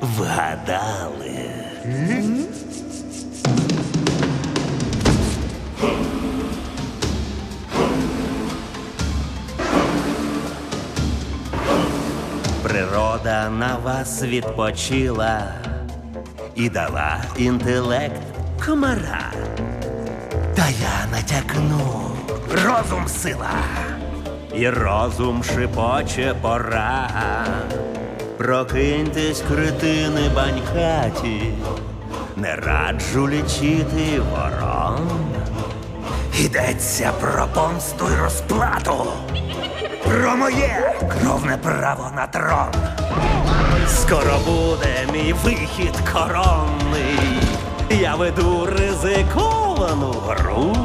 Вгадали. Природа на вас відпочила і дала інтелект комара. Та я натякну розум сила, і розум шипоче пора. Прокиньтесь, критини банькаті, не раджу лічити ворон. Йдеться про помсту й розплату, про моє кровне право на трон. Скоро буде мій вихід коронний. Я веду ризиковану гру.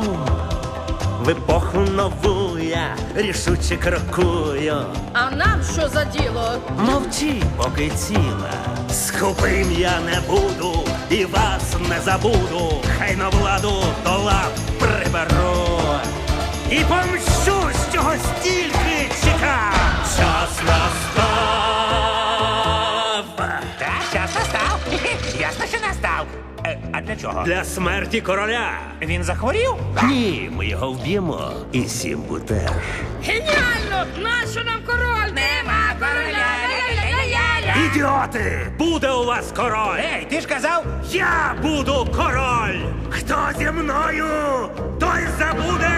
В епоху нову я рішуче крокую. А нам що за діло? Мовчи, поки ціла. Скупим я не буду і вас не забуду. Хай на Ясно, що настав. Е, а для чого? Для смерті короля. Він захворів? Ні, ми його вб'ємо. І Сімбу теж. Геніально! Нащо нам король? Нема короля! Ідіоти! Буде у вас король! Ей, ти ж казав? Я буду король! Хто зі мною, той забуде,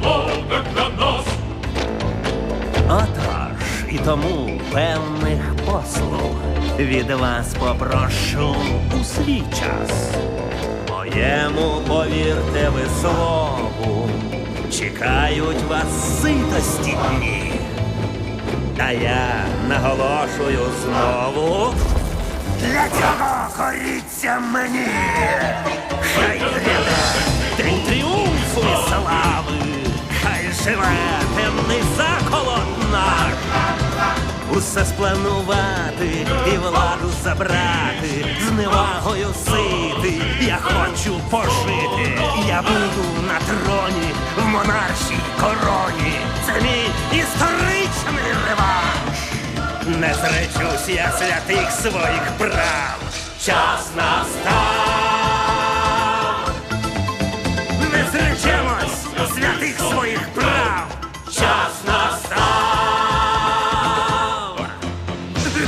дбати для нас. Отож, і тому певних послуг від вас попрошу у свій час. Моєму повірте ви слову, чекають вас ситості дні. А я наголошую знову. Для цього коріться мені. Хай гряде живе темний заколот наш. Усе спланувати і владу забрати, з невагою сити, я хочу пожити. Я буду на троні в монаршій короні. Це мій історичний реванш. Не зречусь я святих своїх прав. Час настав.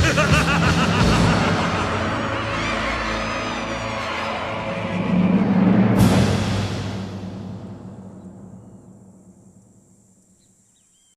Ha ha ha!